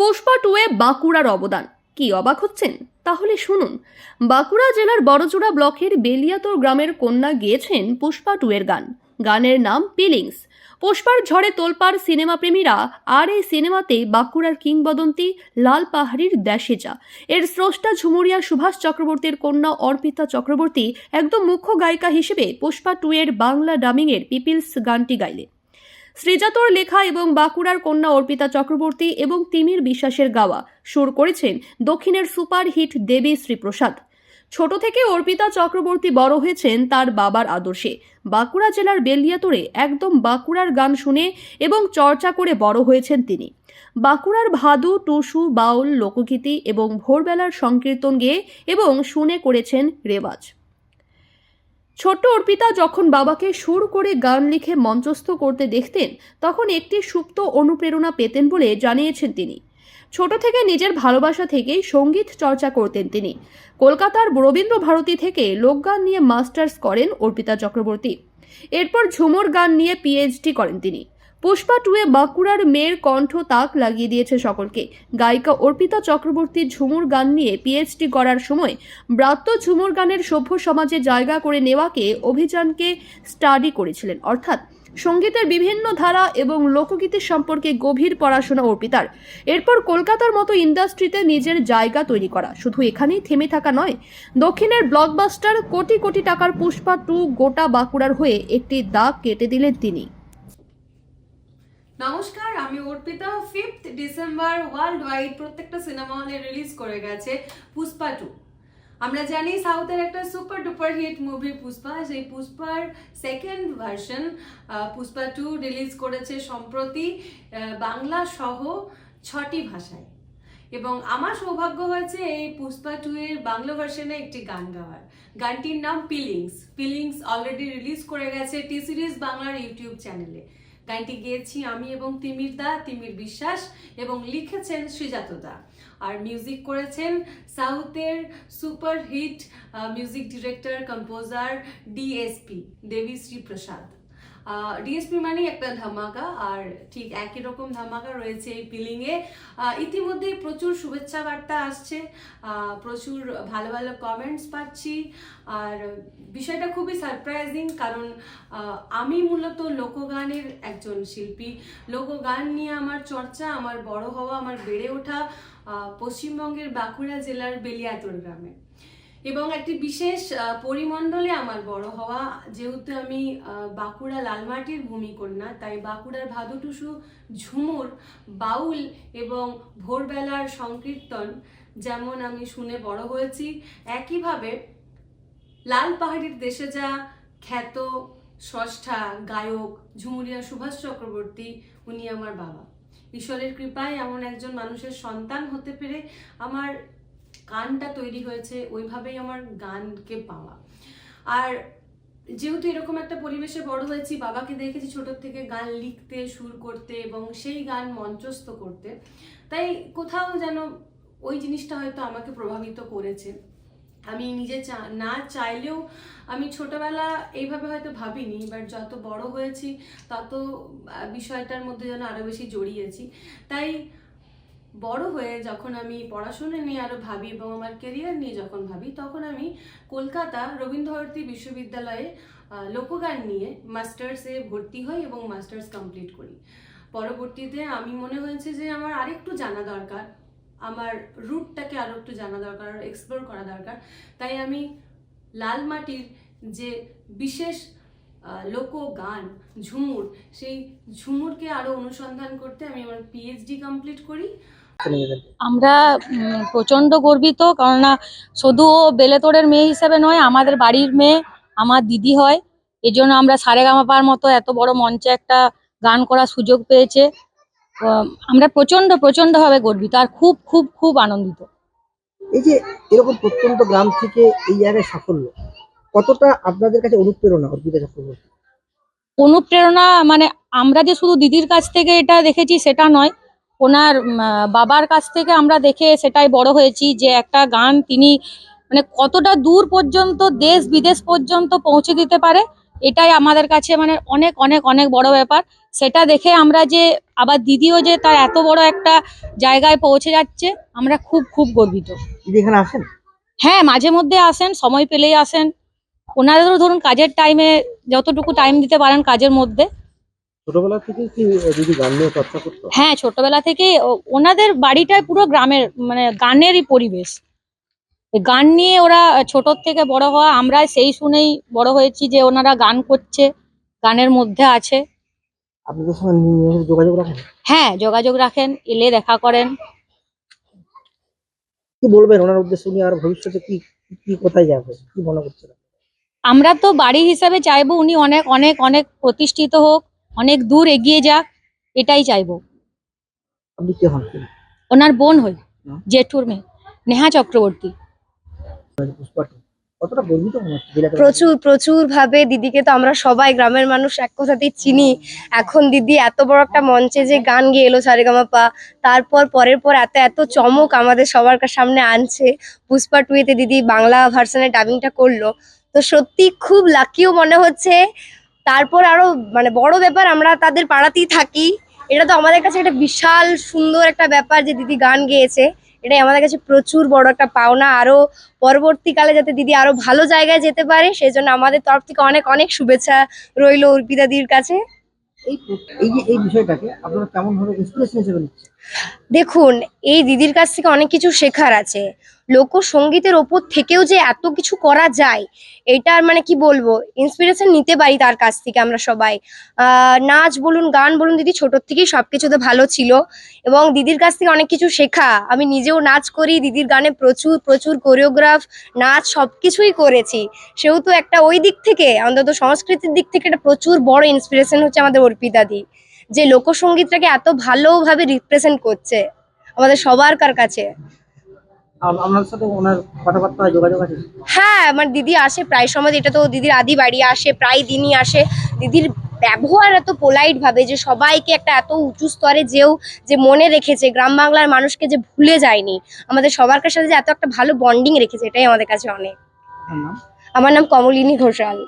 পুষ্পা টুয়ে বাঁকুড়ার অবদান। কি অবাক হচ্ছেন? তাহলে শুনুন। বাঁকুড়া জেলার বড়জোড়া ব্লকের বেলিয়াতোর গ্রামের কন্যা গেয়েছেন পুষ্পা টুয়ের গান। গানের নাম পিলিংস পুষ্পার ঝড়ে তোলপাড় সিনেমা প্রেমীরা আর এই সিনেমাতে বাঁকুড়ার কিংবদন্তি লাল পাহাড়ির দেশে যা এর স্রষ্টা ঝুমুরিয়া সুভাষ চক্রবর্তীর কন্যা অর্পিতা চক্রবর্তী একদম মুখ্য গায়িকা হিসেবে পুষ্পা টুয়ের বাংলা ডামিংয়ের পিপিলস গানটি গাইলেন। শ্রীজাতর লেখা এবং বাঁকুড়ার কন্যা অর্পিতা চক্রবর্তী এবং তিমির বিশ্বাসের গাওয়া সুর করেছেন দক্ষিণের সুপারহিট দেবী শ্রীপ্রসাদ। ছোট থেকে অর্পিতা চক্রবর্তী বড় হয়েছেন তার বাবার আদর্শে। বাঁকুড়া জেলার বেলিয়াতোড়ে একদম বাঁকুড়ার গান শুনে এবং চর্চা করে বড় হয়েছেন তিনি। বাঁকুড়ার ভাদু, টুসু, বাউল, লোকগীতি এবং ভোরবেলার সংকীর্তন গেয়ে এবং শুনে করেছেন রেওয়াজ। ছোট্ট অর্পিতা যখন বাবাকে সুর করে গান লিখে মঞ্চস্থ করতে দেখতেন, তখন একটি সুপ্ত অনুপ্রেরণা পেতেন বলে জানিয়েছেন তিনি। ছোট থেকে নিজের ভালোবাসা থেকেই সংগীত চর্চা করতেন তিনি। কলকাতার রবীন্দ্র ভারতী থেকে লোকগান নিয়ে মাস্টার্স করেন অর্পিতা চক্রবর্তী। এরপর ঝুমর গান নিয়ে পিএইচডি করেন তিনি। পুষ্পা টুয়ে বাঁকুড়ার মেয়ের কণ্ঠ তাক লাগিয়ে দিয়েছে সকলকে। গায়িকা অর্পিতা চক্রবর্তী ঝুমুর গান নিয়ে পিএইচডি করার সময় ব্রাত্য ঝুমুর গানের সভ্য সমাজে জায়গা করে নেওয়াকে অভিযানকে স্টাডি করেছিলেন। অর্থাৎ সঙ্গীতের বিভিন্ন ধারা এবং লোকগীতের সম্পর্কে গভীর পড়াশোনা অর্পিতার। এরপর কলকাতার মতো ইন্ডাস্ট্রিতে নিজের জায়গা তৈরি করা। শুধু এখানেই থেমে থাকা নয়, দক্ষিণের ব্লকবাস্টার কোটি কোটি টাকার পুষ্পা টু গোটা বাঁকুড়ার হয়ে একটি দাগ কেটে দিলেন তিনি। নমস্কার, আমি Arpita. Fifth December worldwide প্রত্যেকটা সিনেমা হলে রিলিজ করে গেছে পুষ্পা টু আমরা জানি সাউথের একটা super duper hit movie Pushpa, সেই পুষ্পার second version Pushpa two release করেছে সম্প্রতি বাংলা সহ ছটি ভাষায়। এবং আমার সৌভাগ্য হয়েছে এই পুষ্পা টু এর বাংলা ভার্সনে একটি গান গাওয়ার। গানটির নাম পিলিংস পিলিংস অলরেডি রিলিজ করে গেছে টি সিরিজ বাংলার ইউটিউব চ্যানেলে গানটি গেয়েছি আমি এবং তিমির দা, তিমির বিশ্বাস এবং লিখেছেন শ্রীজাত দা। আর মিউজিক করেছেন সাউথের super hit music director composer DSP Devi Prasad DSP মানে একটা ধামাকা, আর ঠিক একই রকম ধামাকা রয়েছে এই পিলিংয়ে ইতিমধ্যেই প্রচুর শুভেচ্ছা বার্তা আসছে প্রচুর ভালো ভালো কমেন্টস পাচ্ছি, আর বিষয়টা খুবই সারপ্রাইজিং কারণ আমি মূলত লোকগানের একজন শিল্পী। লোকগান নিয়ে আমার চর্চা, আমার বড় হওয়া, আমার বেড়ে ওঠা পশ্চিমবঙ্গের বাঁকুড়া জেলার বেলিয়াতোর গ্রামে। এবং একটি বিশেষ পরিমণ্ডলে আমার বড় হওয়া, যেহেতু আমি বাঁকুড়া লালমাটির ভূমিকন্যা, তাই বাঁকুড়ার ভাদুটুসু ঝুমুর, বাউল এবং ভোরবেলার সংকীর্তন যেমন আমি শুনে বড় হয়েছি, একইভাবে লাল পাহাড়ির দেশে যা খ্যাত স্রষ্টা গায়ক ঝুমুরিয়া সুভাষ চক্রবর্তী, উনি আমার বাবা। ঈশ্বরের কৃপায় এমন একজন মানুষের সন্তান হতে পেরে আমার গানটা তৈরি হয়েছে, ওইভাবেই আমার গানকে পাওয়া। আর যেহেতু এরকম একটা পরিবেশে বড় হয়েছি, বাবাকে দেখেছি ছোটোর থেকে গান লিখতে, সুর করতে এবং সেই গান মঞ্চস্থ করতে, তাই কোথাও যেন ওই জিনিসটা হয়তো আমাকে প্রভাবিত করেছে। আমি নিজে চা- না চাইলেও আমি ছোটবেলা এইভাবে হয়তো ভাবিনি বাট যত বড় হয়েছি, তত বিষয়টার মধ্যে যেন আরও বেশি জড়িয়েছি। তাই বড় হয়ে যখন আমি পড়াশোনা নিয়ে আরও ভাবি এবং আমার কেরিয়ার নিয়ে যখন ভাবি, তখন আমি কলকাতা রবীন্দ্রভারতী বিশ্ববিদ্যালয়ে লোকগান নিয়ে মাস্টার্সে ভর্তি হই এবং মাস্টার্স কমপ্লিট করি। পরবর্তীতে আমি মনে হয়েছে যে আমার আরেকটু জানা দরকার, আমার রুটটাকে আরও একটু জানা দরকার, আরও এক্সপ্লোর করা দরকার। তাই আমি লাল মাটির যে বিশেষ লোকগান ঝুমুর সেই ঝুমুরকে আরও অনুসন্ধান করতে আমি আমার পিএইচডি কমপ্লিট করি। আমরা উম, প্রচণ্ড গর্বিত কেননা শুধু ও বেলেতোড়ের মেয়ে হিসেবে নয় আমাদের বাড়ির মেয়ে আমার দিদি হয়। এই জন্য আমরা সারেগামাপার মতো এত বড় মঞ্চে একটা গান করার সুযোগ পেয়েছে। আমরা প্রচণ্ড প্রচণ্ড ভাবে গর্বিত আর খুব খুব খুব আনন্দিত। এই যে এরকম প্রত্যন্ত গ্রাম থেকে এই জায়গায় সাফল্য। কতটা আপনাদের কাছে অনুপ্রেরণা অর্পিতা চক্রবর্তী? অনুপ্রেরণা মানে আমরা যে শুধু দিদির কাছ থেকে এটা দেখেছি সেটা নয় ওনার বাবার কাছ থেকে আমরা দেখে সেটাই বড় হয়েছি যে একটা গান তিনি মানে কতটা দূর পর্যন্ত দেশ বিদেশ পর্যন্ত পৌঁছে দিতে পারে এটাই আমাদের কাছে মানে অনেক অনেক অনেক বড় ব্যাপার। সেটা দেখে আমরা যে আবার দিদিও যে তার এত বড় একটা জায়গায় পৌঁছে যাচ্ছে আমরা খুব খুব গর্বিত। দিদি এখানে আসেন? হ্যাঁ মাঝে মধ্যে আসেন সময় পেলেই আসেন। ওনাদেরও ধরুন কাজের টাইমে যতটুকু টাইম দিতে পারেন কাজের মধ্যে। ছোটবেলা থেকে কি দিদি গান নিয়ে চর্চা করতো? হ্যাঁ ছোটবেলা থেকে ওনাদের বাড়িটাই পুরো গ্রামের মানে গানেরই পরিবেশ। গান নিয়ে ওরা ছোট থেকে বড় হওয়া আমরা সেই শুনেই বড় হয়েছি যে ওনারা গান করছে গানের মধ্যে আছে। আপনাদের সঙ্গে যোগাযোগ রাখেন? হ্যাঁ যোগাযোগ রাখেন এলে দেখা করেন। কি বলবেন ওনার উদ্দেশ্য নিয়ে আর ভবিষ্যতে কি কি কোথায় যাবে? কি মনে করছেন? আমরা তো বাড়ি হিসাবে চাইব উনি অনেক অনেক অনেক প্রতিষ্ঠিত হোক অনেক দূর এগিয়ে যাক এটাই চাইব। আপনি কে হন? ওনার বোন হই জেঠুর মেয়ে নেহা চক্রবর্তী। প্রচুর প্রচুর ভাবে দিদিকে তো আমরা সবাই গ্রামের মানুষ এক কথাতেই চিনি। এখন দিদি এত বড় একটা মঞ্চে যে গান গেয়ে এলো সারেগামাপা তারপর পরের পর এত এত চমক আমাদের সবার কা- সামনে আনছে। পুষ্পা টুয়েতে দিদি বাংলা ভার্সনে ডাবিংটা করল। তো সত্যি খুব লাকিও মনে হচ্ছে। তারপর আরও মানে বড় ব্যাপার, আমরা তাদের পাড়াতেই থাকি। এটা তো আমাদের কাছে একটা বিশাল সুন্দর একটা ব্যাপার যে দিদি গান গেয়েছে। এটাই আমাদের কাছে প্রচুর বড় একটা পাওনা। আরও পরবর্তীকালে যাতে দিদি আরও ভালো জায়গায় যেতে পারে সেই জন্য আমাদের তরফ থেকে অনেক অনেক শুভেচ্ছা রইল অর্পিতাদির কাছে। এই এই বিষয়টাকে আপনারা কেমন ভাবে ইন্সপিরেশন হিসেবে নিচ্ছেন? দেখুন, এই দিদির কাছ থেকে অনেক কিছু শেখার আছে। লোকসঙ্গীতের ওপর থেকেও যে এত কিছু করা যায় এটার মানে কি বলব? ইন্সপিরেশন নিতে পারি তার কাছ থেকে আমরা সবাই। নাচ বলুন, গান বলুন, দিদি ছোটোর থেকেই সব কিছুতে ভালো ছিল এবং দিদির কাছ থেকে অনেক কিছু শেখা। আমি নিজেও নাচ করি, দিদির গানে প্রচুর প্রচুর কোরিওগ্রাফ নাচ সব কিছুই করেছি। সেহেতু একটা ওই দিক থেকে, অন্তত সংস্কৃতির দিক থেকে একটা প্রচুর বড় ইন্সপিরেশন হচ্ছে আমাদের অর্পিতাদি যে লোকসঙ্গীতটাকে এত ভালোভাবে রিপ্রেজেন্ট করছে আমাদের সবার কার কাছে। আপনার সাথে ওনার কথাবার্তা যোগাযোগ আছে? হ্যাঁ আমার দিদি আসে প্রায় সময় এটা তো দিদির আদি বাড়ি আসে প্রায় দিনই আসে। দিদির ব্যবহার এত পোলাইট ভাবে যে সবাইকে একটা এত উঁচু স্তরে যেও যে মনে রেখেছে গ্রাম বাংলার মানুষকে যে ভুলে যায়নি। আমাদের সবার সাথে যে এত একটা ভালো বন্ডিং রেখেছে এটাই আমাদের কাছে অনেক। আমার নাম কমলিনী ঘোষাল।